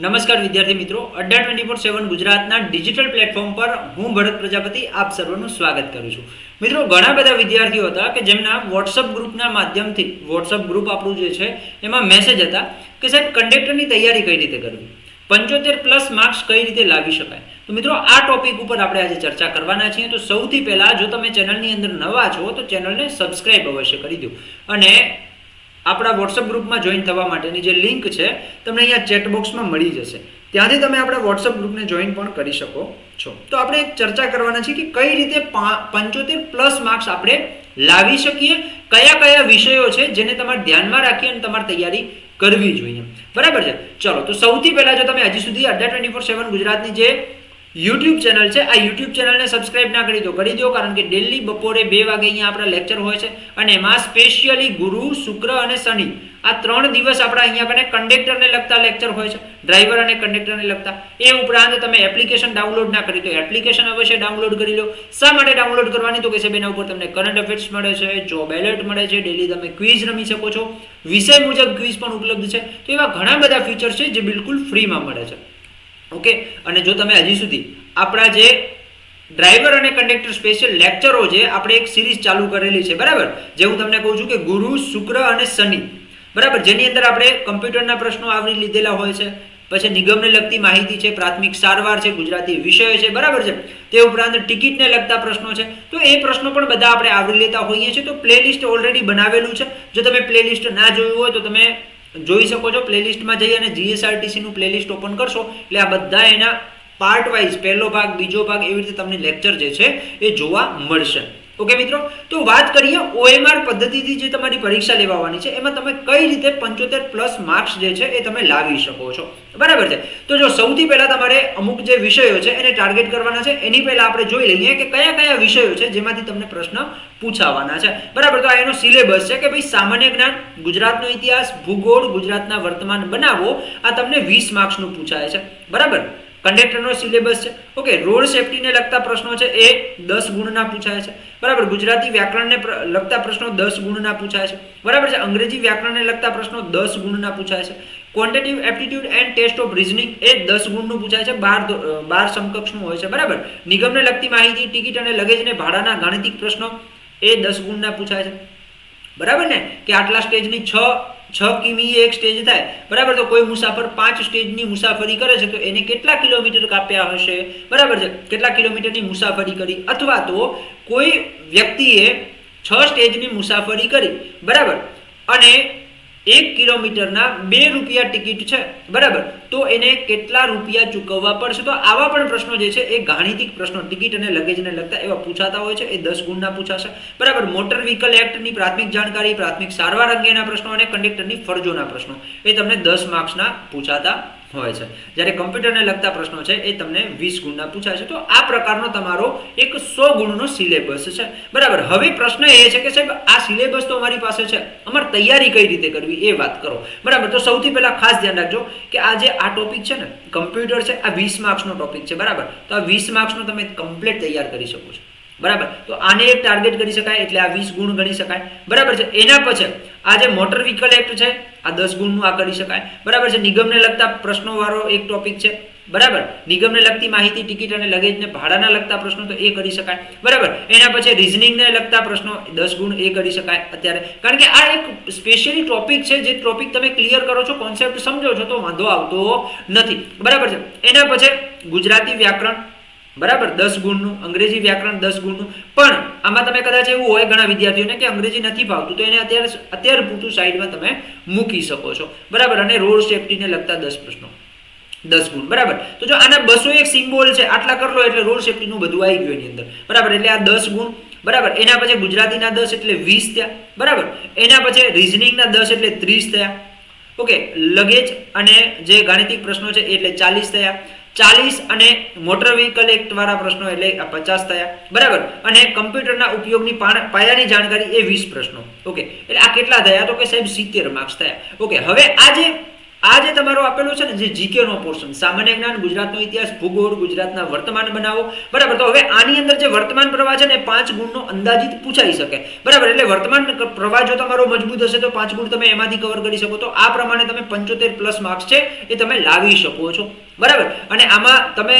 નમસ્કાર વિદ્યાર્થી મિત્રો. અડ્ડા ટ્વેન્ટી ફોર સેવન ગુજરાતના ડિજિટલ પ્લેટફોર્મ પર હું ભરત પ્રજાપતિ આપ સર્વનું સ્વાગત કરું છું. મિત્રો, ઘણા બધા વિદ્યાર્થીઓ હતા કે જેમના વોટ્સઅપ ગ્રુપના માધ્યમથી વોટ્સઅપ ગ્રુપ આપણું જે છે, એમાં મેસેજ હતા કે સાહેબ કંડક્ટરની તૈયારી કઈ રીતે કરવી? પંચોતેર પ્લસ માર્ક્સ કઈ રીતે લાવી શકાય? તો મિત્રો, આ ટોપિક ઉપર આપણે આજે ચર્ચા કરવાના છીએ. તો સૌથી પહેલાં જો તમે ચેનલની અંદર નવા છો, તો ચેનલને સબસ્ક્રાઇબ અવશ્ય કરી દો. અને આપણા વોટ્સઅપ ગ્રુપમાં જોઈન થવા માટેની જે લિંક છે, તમને અહીંયા ચેટ બોક્સમાં મળી જશે. ત્યાંથી તમે આપણા વોટ્સઅપ ગ્રુપને જોઈન પણ કરી શકો છો. તો આપણે એક ચર્ચા કરવાના છીએ કે કઈ રીતે પંચોતેર પ્લસ માર્ક્સ આપણે લાવી શકીએ, કયા કયા વિષયો છે જેને તમારે ધ્યાનમાં રાખી અને તમારે તૈયારી કરવી જોઈએ. બરાબર છે? ચલો, તો સૌથી પહેલાં જો તમે હજી સુધી અડ્ડા ટ્વેન્ટી ફોર સેવન ગુજરાતની જે યુટ્યુબ ચેનલ છે. આ યુટ્યુબ ચેનલને સબસ્ક્રાઇબ ના કરી દો. કરી દો કારણ કે ડેલી બપોરે બે વાગે અહીંયા આપણા લેક્ચર હોય છે અને એમાં સ્પેશિયલી ગુરુ, શુક્ર અને શનિ. આ ત્રણ દિવસ આપણા અહીંયા કને કંડક્ટરને લગતા લેક્ચર હોય છે. ડ્રાઈવર અને કંડક્ટરને લગતા. એ ઉપરાંત તમે એપ્લિકેશન ડાઉનલોડ ના કરી તો એપ્લિકેશન અવશ્ય ડાઉનલોડ કરી લો. શા માટે ડાઉનલોડ કરવાની? તો કે છે, બેના ઉપર તમને કરંટ અફેર્સ મળે છે જોબ એલર્ટ મળે છે ડેલી તમે ક્વિઝ રમી શકો છો. વિષય મુજબ ક્વિઝ પણ ઉપલબ્ધ છે. તો એવા ઘણા બધા ફીચર છે જે બિલકુલ ફ્રીમાં મળે છે. ઓકે? અને જો તમે હજી સુધી આપણા જે ડ્રાઈવર અને કંડક્ટર સ્પેશિયલ લેક્ચરો છે, આપણે એક સિરીઝ ચાલુ કરેલી છે, બરાબર? જે હું તમને કહું છું કે ગુરુ, શુક્ર અને શનિ. બરાબર? જેની અંદર આપણે કમ્પ્યુટરના પ્રશ્નો આવરી લીધેલા હોય છે, પછી નિગમને લગતી માહિતી છે, પ્રાથમિક સારવાર છે, ગુજરાતી વિષયો છે, બરાબર છે? તે ઉપરાંત ટિકિટને લગતા પ્રશ્નો છે. તો એ પ્રશ્નો પણ બધા આપણે આવરી લેતા હોઈએ છીએ. તો પ્લેલિસ્ટ ઓલરેડી બનાવેલું છે. જો તમે પ્લેલિસ્ટ ના જોયું હોય, તો તમે જોઈ શકો છો, પ્લેલિસ્ટમાં જઈ અને જીએસઆરટીસીનું પ્લેલિસ્ટ ઓપન કરશો. એટલે આ બધા એના પાર્ટ વાઇઝ પહેલો ભાગ, બીજો ભાગ એવી રીતે તમને લેક્ચર જે છે એ જોવા મળશે. ઓકે મિત્રો? તો વાત કરીએ ઓએમઆર પદ્ધતિથી જે તમારી પરીક્ષા લેવાની છે, એમાં તમે કઈ રીતે પંચોતેર પ્લસ માર્ક્સ જે છે એ તમે લાવી શકો છો? બરાબર છે? તો જો સૌથી પહેલાં તમારે અમુક જે વિષયો છે એને ટાર્ગેટ કરવાના છે, એની પહેલાં આપણે જોઈ લઈએ કે કયા કયા વિષયો છે જેમાંથી તમને પ્રશ્ન પૂછાવાના છે. બરાબર, તો આ એનો સિલેબસ છે કે ભાઈ સામાન્ય જ્ઞાન, ગુજરાતનો ઇતિહાસ, ભૂગોળ, ગુજરાતના વર્તમાન બનાવો, આ તમને વીસ માર્ક્સનું પૂછાય છે. બરાબર? કંડક્ટરનો સિલેબસ છે. ઓકે, રોડ સેફટીને લગતા પ્રશ્નો છે, એ દસ ગુણના પૂછાય છે. બરાબર, ગુજરાતી વ્યાકરણને લગતા પ્રશ્નો દસ ગુણના પૂછાય છે. બરાબર છે, અંગ્રેજી વ્યાકરણને લગતા પ્રશ્નો દસ ગુણના પૂછાય છે. Quantitative aptitude and test of reasoning એ દસ ગુણનું પૂછાય છે, બાર બાર સમકક્ષનું હોય છે. બરાબર? નિગમને લગતી માહિતી, ટિકિટ અને લગેજને ભાડાના ગાણિતિક પ્રશ્નો એ દસ ગુણના પૂછાય છે. બરાબર ને? કે આટલા સ્ટેજની છ છ કિમી એક સ્ટેજ થાય. બરાબર? તો કોઈ મુસાફર પાંચ સ્ટેજની મુસાફરી કરે છે તો એને કેટલા કિલોમીટર કાપ્યા હશે? બરાબર છે? કેટલા કિલોમીટરની મુસાફરી કરી? અથવા તો કોઈ વ્યક્તિએ છ સ્ટેજની મુસાફરી કરી. બરાબર? અને એક કિલોમીટરના બે રૂપિયા ટિકિટ છે. બરાબર? તો એને કેટલા રૂપિયા ચૂકવવા પડશે? તો આવા પણ પ્રશ્નો જે છે, એ ગાણિતિક પ્રશ્નો. ટિકિટ અને લગેજને લગતા એવા પૂછાતા હોય છે, એ દસ ગુણના પૂછાશે. બરાબર? મોટર વ્હીકલ એક્ટની પ્રાથમિક જાણકારી, પ્રાથમિક સારવાર અંગેના પ્રશ્નો અને કંડક્ટરની ફરજોના પ્રશ્નો. એ તમને દસ માર્ક્સના પૂછાતા હોય છે. જ્યારે કમ્પ્યુટરને લગતા પ્રશ્નો છે, એ તમને વીસ ગુણના પૂછાય છે. તો આ પ્રકારનો તમારો એક સો ગુણનો સિલેબસ છે. બરાબર. હવે પ્રશ્ન એ છે કે સાહેબ, આ સિલેબસ તો અમારી પાસે છે. અમારે તૈયારી કઈ રીતે કરવી એ વાત કરો. બરાબર. તો સૌથી પહેલાં ખાસ ધ્યાન રાખજો કે આ જે આ ટોપિક છે ને, કમ્પ્યુટર છે, આ વીસ માર્ક્સનો ટોપિક છે. બરાબર. તો આ વીસ માર્ક્સનો તમે કમ્પ્લીટ તૈયાર કરી શકો છો. બરાબર. તો આને એક ટાર્ગેટ કરી શકાય, એટલે આ વીસ ગુણ ગણી શકાય. બરાબર છે. એના પછી આ જે મોટર વ્હીકલ એક્ટ છે, આ દસ ગુણનું આ કરી શકાય. બરાબર છે? નિગમને લગતા પ્રશ્નોવાળો એક ટોપિક છે. બરાબર? નિગમને લગતી માહિતી ટિકિટ અને લગેજને ભાડાના લગતા પ્રશ્નો તો એ કરી શકાય. બરાબર? એના પછી રિઝનિંગને લગતા પ્રશ્નો, દસ ગુણ એ કરી શકાય અત્યારે. કારણ કે આ એક સ્પેશિયલી ટોપિક છે, જે ટોપિક તમે ક્લિયર કરો છો કોન્સેપ્ટ સમજો છો, તો વાંધો આવતો નથી. બરાબર છે? એના પછી ગુજરાતી વ્યાકરણ. બરાબર? દસ ગુણનું, અંગ્રેજી વ્યાકરણ દસ ગુણનું. પણ આમાં તમે કદાચ એવું હોય ઘણા વિદ્યાર્થીઓને કે અંગ્રેજી નથી ભાવતું તો એને અત્યારે અત્યારે પૂરતું સાઈડમાં તમે મૂકી શકો છો. બરાબર? અને રોડ સેફટીને લગતા દસ પ્રશ્નો. દસ ગુણ. બરાબર? તો જો આના બસો એક સિમ્બોલ છે, આટલા કરલો એટલે રોડ સેફટીનું બધું આવી ગયું એની અંદર. બરાબર? એટલે આ દસ ગુણ. બરાબર? એના પછી ગુજરાતીના દસ એટલે વીસ થયા. બરાબર? એના પછી રિઝનિંગના દસ એટલે ત્રીસ થયા. ઓકે? લગેજ અને જે ગાણિતિક પ્રશ્નો છે એટલે ચાલીસ થયા. ચાલીસ અને મોટર વ્હીકલ એક્ટ વાળા પ્રશ્નો એટલે પચાસ થયા. બરાબર? અને કમ્પ્યુટરના ઉપયોગની પાયાની જાણકારી એ વીસ પ્રશ્નો. ઓકે? એટલે આ કેટલા થયા? તો કે સાહેબ સિત્તેર માર્ક્સ થયા. ઓકે, હવે આ જે આ જે તમારો આપેલો છે ને જે જીકે નો પોર્શન સામાન્ય જ્ઞાન, ગુજરાતનો ઇતિહાસ, ભૂગોળ, ગુજરાતના વર્તમાન બનાવો. બરાબર, તો હવે આની અંદર જે વર્તમાન પ્રવાહ છે ને પાંચ ગુણનો અંદાજિત પૂછાઈ શકે. બરાબર, એટલે વર્તમાન પ્રવાહ જો તમારો મજબૂત હશે તો પાંચ ગુણ તમે એમાંથી કવર કરી શકો. તો આ પ્રમાણે તમે પંચોતેર પ્લસ માર્ક્સ છે એ તમે લાવી શકો છો. બરાબર, અને આમાં તમે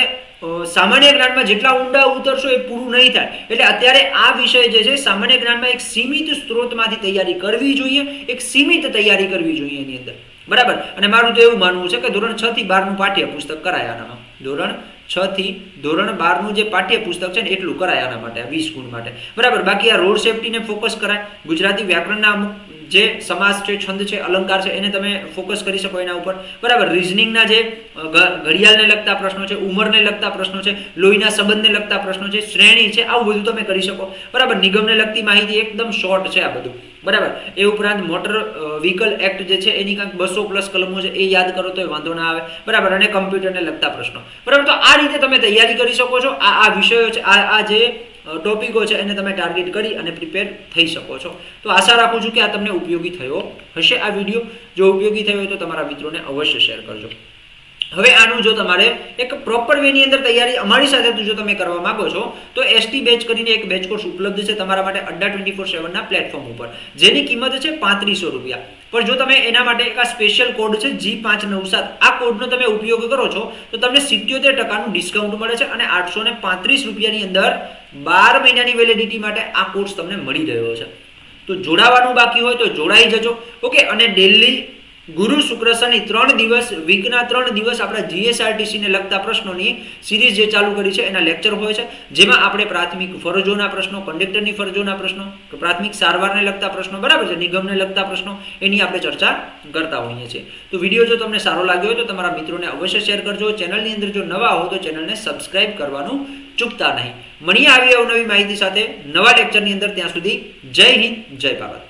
સામાન્ય જ્ઞાનમાં જેટલા ઊંડા ઉતરશો એ પૂરું નહીં થાય. એટલે અત્યારે આ વિષય જે છે, સામાન્ય જ્ઞાનમાં એક સીમિત સ્ત્રોતમાંથી તૈયારી કરવી જોઈએ, એક સીમિત તૈયારી કરવી જોઈએ એની અંદર. બરાબર? અને મારું તો એવું માનવું છે કે ધોરણ છ થી બારનું પાઠ્ય પુસ્તક કરાય આનામાં. ધોરણ છ થી ધોરણ બારનું જે પાઠ્ય પુસ્તક છે ને એટલું કરાય આના માટે વીસ ગુણ માટે. બરાબર? બાકી આ રોડ સેફટીને ફોકસ કરાય. ગુજરાતી વ્યાકરણના અમુક જે સમાસ છે, છંદ છે, અલંકાર છે, એને તમે ફોકસ કરી શકો એના ઉપર. બરાબર રિઝનિંગના જે ઘડિયાળને લગતા પ્રશ્નો છે, ઉંમરને લગતા પ્રશ્નો છે, લોહીના સંબંધને લગતા પ્રશ્નો છે, શ્રેણી છે, આવું બધું તમે કરી શકો. બરાબર, નિગમને લગતી માહિતી એકદમ શોર્ટ છે આ બધું. બરાબર, એ ઉપરાંત મોટર વ્હીકલ એક્ટ જે છે, એની કાંઈક બસો પ્લસ કલમો છે, એ યાદ કરો તો વાંધો ના આવે. બરાબર, અને કમ્પ્યુટરને લગતા પ્રશ્નો. બરાબર, તો આ રીતે તમે તૈયારી કરી શકો છો. આ આ વિષયો છે, આ આ જે ટોપિકો છે એને તમે ટાર્ગેટ કરી અને પ્રિપેર થઈ શકો છો. તો આશા રાખું છું કે આ તમને ઉપયોગી થયો હશે આ વીડિયો. જો ઉપયોગી થયો હોય તો તમારા મિત્રોને અવશ્ય શેર કરજો. હવે આનું જો તમારે એક પ્રોપર વેની અંદર તૈયારી અમારી સાથે જો તમે કરવા માંગો છો, તો એસટી બેચ કરીને એક બેચ કોર્સ ઉપલબ્ધ છે તમારા માટે અડ્ડા ટ્વેન્ટી ફોર સેવનના પ્લેટફોર્મ ઉપર. જેની કિંમત છે પાંત્રીસો રૂપિયા. પણ જો તમે એના માટે એક આ સ્પેશિયલ કોડ છે જી પાંચ નવ સાત, આ કોડનો તમે ઉપયોગ કરો છો, તો તમને સિત્યોતેર ટકાનું ડિસ્કાઉન્ટ મળે છે અને આઠસો ને પાંત્રીસ રૂપિયાની અંદર બાર મહિનાની વેલિડિટી માટે આ કોર્સ તમને મળી રહ્યો છે. તો જોડાવાનું બાકી હોય તો જોડાઈ જજો. ઓકે, અને ડેલી ગુરુ શુક્ર ત્રણ દિવસ, વીકના ત્રણ દિવસ આપણા જીએસઆરટીસીને લગતા પ્રશ્નોની સિરીઝ જે ચાલુ કરી છે, એના લેક્ચર હોય છે. જેમાં આપણે પ્રાથમિક ફરજોના પ્રશ્નો, કંડક્ટરની ફરજોના પ્રશ્નો પ્રાથમિક સારવારને લગતા પ્રશ્નો, બરાબર છે, નિગમને લગતા પ્રશ્નો, એની આપણે ચર્ચા કરતા હોઈએ છીએ. તો વીડિયો જો તમને સારો લાગ્યો હોય તો તમારા મિત્રોને અવશ્ય શેર કરજો. ચેનલની અંદર જો નવા હો તો ચેનલને સબસ્ક્રાઇબ કરવાનું ચૂકતા નહીં. મળીએ આવી અવનવી માહિતી સાથે નવા લેક્ચરની અંદર. ત્યાં સુધી જય હિન્દ, જય ભારત.